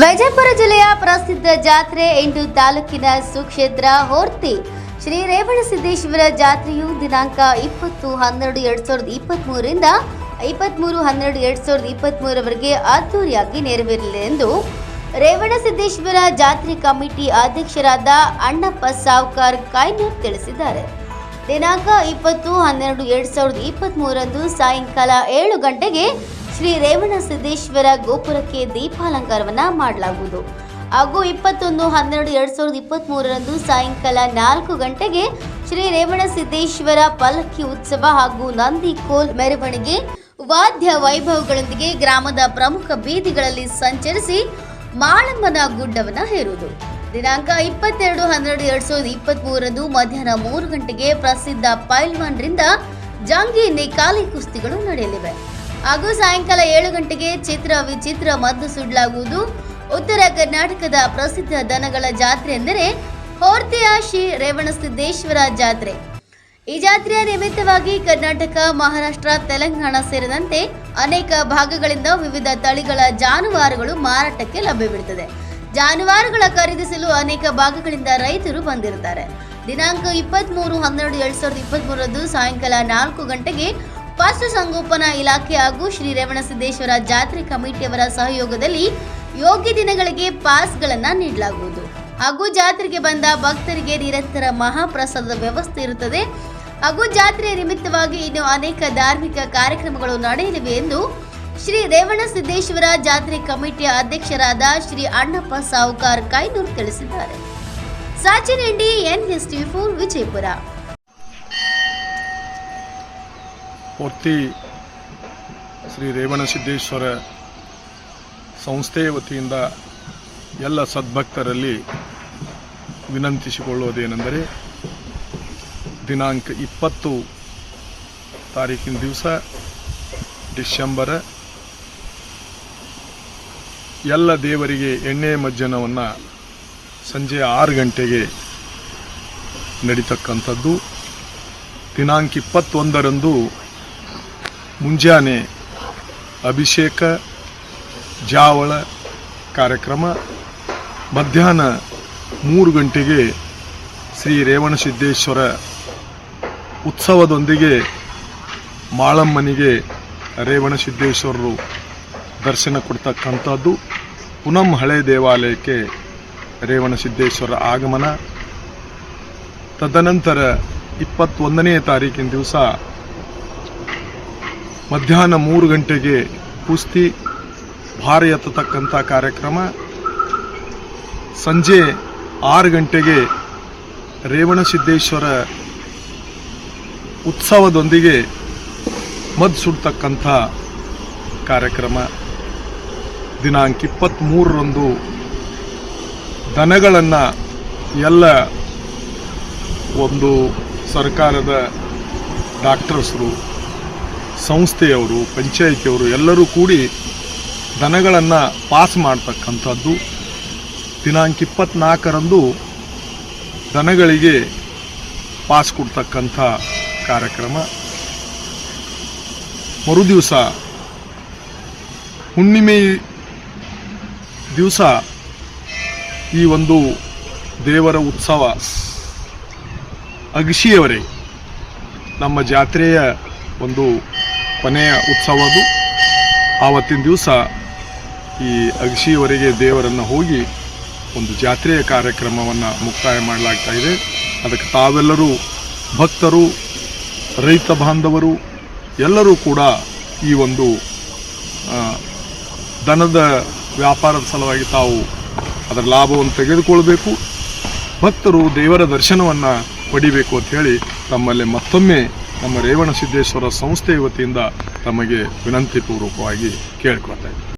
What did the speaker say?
ವಿಜಯಪುರ ಜಿಲ್ಲೆಯ ಪ್ರಸಿದ್ಧ ಜಾತ್ರೆ ಇಂದು ತಾಲೂಕಿನ ಸುಕ್ಷೇತ್ರ ಹೋರ್ತಿ. ಶ್ರೀ ರೇವಣಸಿದ್ದೇಶ್ವರ ಜಾತ್ರೆಯು ದಿನಾಂಕ ಇಪ್ಪತ್ತು ಹನ್ನೆರಡು ಎರಡು ಸಾವಿರದ ಇಪ್ಪತ್ತ್ಮೂರರಿಂದ ಇಪ್ಪತ್ತ್ಮೂರು ಹನ್ನೆರಡು ಎರಡು ಸಾವಿರದ ಇಪ್ಪತ್ತ್ಮೂರವರೆಗೆ ಅದ್ದೂರಿಯಾಗಿ ನೆರವೇರಲಿದೆ ಎಂದು ರೇವಣಸಿದ್ದೇಶ್ವರ ಜಾತ್ರೆ ಕಮಿಟಿ ಅಧ್ಯಕ್ಷರಾದ ಅಣ್ಣಪ್ಪ ಸಾವ್ಕಾರ್ ಕಾಯ್ನೂರ್ ತಿಳಿಸಿದ್ದಾರೆ. ದಿನಾಂಕ ಇಪ್ಪತ್ತು ಹನ್ನೆರಡು ಎರಡು ಸಾವಿರದ ಇಪ್ಪತ್ತ್ ಮೂರರಂದು ಸಾಯಂಕಾಲ ಏಳು ಗಂಟೆಗೆ ಶ್ರೀ ರೇವಣ ಸಿದ್ದೇಶ್ವರ ಗೋಪುರಕ್ಕೆ ದೀಪಾಲಂಕಾರವನ್ನು ಮಾಡಲಾಗುವುದು. ಹಾಗೂ ಇಪ್ಪತ್ತೊಂದು ಹನ್ನೆರಡು ಎರಡು ಸಾವಿರದ ಇಪ್ಪತ್ತ್ಮೂರರಂದು ಸಾಯಂಕಾಲ ನಾಲ್ಕು ಗಂಟೆಗೆ ಶ್ರೀ ರೇವಣ ಸಿದ್ದೇಶ್ವರ ಪಲ್ಲಕ್ಕಿ ಉತ್ಸವ ಹಾಗೂ ನಂದಿ ಕೋಲ್ ಮೆರವಣಿಗೆ ವಾದ್ಯ ವೈಭವಗಳೊಂದಿಗೆ ಗ್ರಾಮದ ಪ್ರಮುಖ ಬೀದಿಗಳಲ್ಲಿ ಸಂಚರಿಸಿ ಮಾಳಮ್ಮನ ಗುಡ್ಡವನ್ನು ಹೇರುವುದು. ದಿನಾಂಕ ಇಪ್ಪತ್ತೆರಡು, ಹನ್ನೆರಡು, ಎರಡ್ ಸಾವಿರದ ಇಪ್ಪತ್ತ್ ಮೂರರಂದು ಮಧ್ಯಾಹ್ನ ಮೂರು ಗಂಟೆಗೆ ಪ್ರಸಿದ್ಧ ಪೈಲ್ವಾನ್ರಿಂದ ಜಂಗಿ ನಿಕಾಲಿ ಕುಸ್ತಿಗಳು ನಡೆಯಲಿವೆ. ಹಾಗೂ ಸಾಯಂಕಾಲ ಏಳು ಗಂಟೆಗೆ ಚಿತ್ರ ವಿಚಿತ್ರ ಮದ್ದು ಸುಡಲಾಗುವುದು. ಉತ್ತರ ಕರ್ನಾಟಕದ ಪ್ರಸಿದ್ಧ ದನಗಳ ಜಾತ್ರೆ ಎಂದರೆ ಹೋರ್ತೆಯ ಶ್ರೀ ರೇವಣಸಿದ್ದೇಶ್ವರ ಜಾತ್ರೆ. ಈ ಜಾತ್ರೆಯ ನಿಮಿತ್ತವಾಗಿ ಕರ್ನಾಟಕ, ಮಹಾರಾಷ್ಟ್ರ, ತೆಲಂಗಾಣ ಸೇರಿದಂತೆ ಅನೇಕ ಭಾಗಗಳಿಂದ ವಿವಿಧ ತಳಿಗಳ ಜಾನುವಾರುಗಳು ಮಾರಾಟಕ್ಕೆ ಲಭ್ಯವಿರುತ್ತದೆ. ಜಾನುವಾರುಗಳ ಖರೀದಿಸಲು ಅನೇಕ ಭಾಗಗಳಿಂದ ರೈತರು ಬಂದಿರುತ್ತಾರೆ. ದಿನಾಂಕ ಇಪ್ಪತ್ತ್ ಮೂರು ಹನ್ನೆರಡು ಎರಡು ಸಾವಿರದ ಇಪ್ಪತ್ತ್ ಮೂರರಂದು ಸಾಯಂಕಾಲ ನಾಲ್ಕು ಗಂಟೆಗೆ ಪಶು ಸಂಗೋಪನಾ ಇಲಾಖೆ ಹಾಗೂ ಶ್ರೀ ರೇವಣಸಿದ್ದೇಶ್ವರ ಜಾತ್ರೆ ಕಮಿಟಿಯವರ ಸಹಯೋಗದಲ್ಲಿ ಯೋಗ್ಯ ದಿನಗಳಿಗೆ ಪಾಸ್ಗಳನ್ನು ನೀಡಲಾಗುವುದು. ಹಾಗೂ ಜಾತ್ರೆಗೆ ಬಂದ ಭಕ್ತರಿಗೆ ನಿರಂತರ ಮಹಾಪ್ರಸಾದದ ವ್ಯವಸ್ಥೆ ಇರುತ್ತದೆ. ಹಾಗೂ ಜಾತ್ರೆಯ ನಿಮಿತ್ತವಾಗಿ ಇನ್ನು ಅನೇಕ ಧಾರ್ಮಿಕ ಕಾರ್ಯಕ್ರಮಗಳು ನಡೆಯಲಿವೆ ಎಂದು ಶ್ರೀ ರೇವಣ ಸಿದ್ದೇಶ್ವರ ಜಾತ್ರೆ ಕಮಿಟಿಯ ಅಧ್ಯಕ್ಷರಾದ ಶ್ರೀ ಅಣ್ಣಪ್ಪ ಸಾವುಕಾರ್ ಕೈನೂರ್ ತಿಳಿಸಿದ್ದಾರೆ. Sachin MD N S T four Vijayapura. ಪೂರ್ತಿ ಶ್ರೀ ರೇವಣಸಿದ್ದೇಶ್ವರ ಸಂಸ್ಥೆಯ ವತಿಯಿಂದ ಎಲ್ಲ ಸದ್ಭಕ್ತರಲ್ಲಿ ವಿನಂತಿಸಿಕೊಳ್ಳುವುದೇನೆಂದರೆ ದಿನಾಂಕ ಇಪ್ಪತ್ತು ತಾರೀಕಿನ ದಿವಸ ಡಿಸೆಂಬರ್ ಎಲ್ಲ ದೇವರಿಗೆ ಎಣ್ಣೆ ಮಜ್ಜನವನ್ನು ಸಂಜೆ ಆರು ಗಂಟೆಗೆ ನಡೀತಕ್ಕಂಥದ್ದು. ದಿನಾಂಕ ಇಪ್ಪತ್ತೊಂದರಂದು ಮುಂಜಾನೆ ಅಭಿಷೇಕ, ಜಾವಳ ಕಾರ್ಯಕ್ರಮ. ಮಧ್ಯಾಹ್ನ ಮೂರು ಗಂಟೆಗೆ ಶ್ರೀ ರೇವಣಸಿದ್ದೇಶ್ವರ ಉತ್ಸವದೊಂದಿಗೆ ಮಾಳಮ್ಮನಿಗೆ ರೇವಣಸಿದ್ದೇಶ್ವರರು ದರ್ಶನ ಕೊಡ್ತಕ್ಕಂಥದ್ದು. ಪುನಂ ಹಳೆ ದೇವಾಲಯಕ್ಕೆ ರೇವಣಸಿದ್ದೇಶ್ವರ ಆಗಮನ. ತದನಂತರ ಇಪ್ಪತ್ತೊಂದನೇ ತಾರೀಕಿನ ದಿವಸ ಮಧ್ಯಾಹ್ನ ಮೂರು ಗಂಟೆಗೆ ಕುಸ್ತಿ ಭಾರ ಎತ್ತತಕ್ಕಂಥ ಕಾರ್ಯಕ್ರಮ. ಸಂಜೆ ಆರು ಗಂಟೆಗೆ ರೇವಣಸಿದ್ದೇಶ್ವರ ಉತ್ಸವದೊಂದಿಗೆ ಮದ್ದು ಸುಡ್ತಕ್ಕಂಥ ಕಾರ್ಯಕ್ರಮ. ದಿನಾಂಕ ಇಪ್ಪತ್ತ್ಮೂರರಂದು ದನಗಳನ್ನು ಎಲ್ಲ ಒಂದು ಸರ್ಕಾರದ ಡಾಕ್ಟರ್ಸ್ರು, ಸಂಸ್ಥೆಯವರು, ಪಂಚಾಯಿತಿಯವರು ಎಲ್ಲರೂ ಕೂಡಿ ದನಗಳನ್ನು ಪಾಸ್ ಮಾಡ್ತಕ್ಕಂಥದ್ದು ದಿನಾಂಕ ಇಪ್ಪತ್ನಾಲ್ಕರಂದು ದನಗಳಿಗೆ ಪಾಸ್ ಕೊಡ್ತಕ್ಕಂಥ ಕಾರ್ಯಕ್ರಮ. ಮರುದಿವಸ ಹುಣ್ಣಿಮೆ ದಿವಸ ಈ ಒಂದು ದೇವರ ಉತ್ಸವ ಅಗಶಿಯವರೇ ನಮ್ಮ ಜಾತ್ರೆಯ ಒಂದು ಕೊನೆಯ ಉತ್ಸವ ಅದು. ಆವತ್ತಿನ ದಿವಸ ಈ ಅಗಶಿಯವರೆಗೆ ದೇವರನ್ನು ಹೋಗಿ ಒಂದು ಜಾತ್ರೆಯ ಕಾರ್ಯಕ್ರಮವನ್ನು ಮುಕ್ತಾಯ ಮಾಡಲಾಗ್ತಾ ಇದೆ. ಅದಕ್ಕೆ ತಾವೆಲ್ಲರೂ ಭಕ್ತರು, ರೈತ ಬಾಂಧವರು, ಎಲ್ಲರೂ ಕೂಡ ಈ ಒಂದು ದನದ ವ್ಯಾಪಾರದ ಸಲುವಾಗಿ ತಾವು ಅದರ ಲಾಭವನ್ನು ತೆಗೆದುಕೊಳ್ಬೇಕು. ಭಕ್ತರು ದೇವರ ದರ್ಶನವನ್ನು ಪಡಿಬೇಕು ಅಂತ ಹೇಳಿ ತಮ್ಮಲ್ಲಿ ಮತ್ತೊಮ್ಮೆ ನಮ್ಮ ರೇವಣ ಸಿದ್ದೇಶ್ವರ ಸಂಸ್ಥೆಯ ವತಿಯಿಂದ ತಮಗೆ ವಿನಂತಿ ಪೂರ್ವಕವಾಗಿ ಕೇಳ್ಕೊಳ್ತಾ ಇದ್ದೀನಿ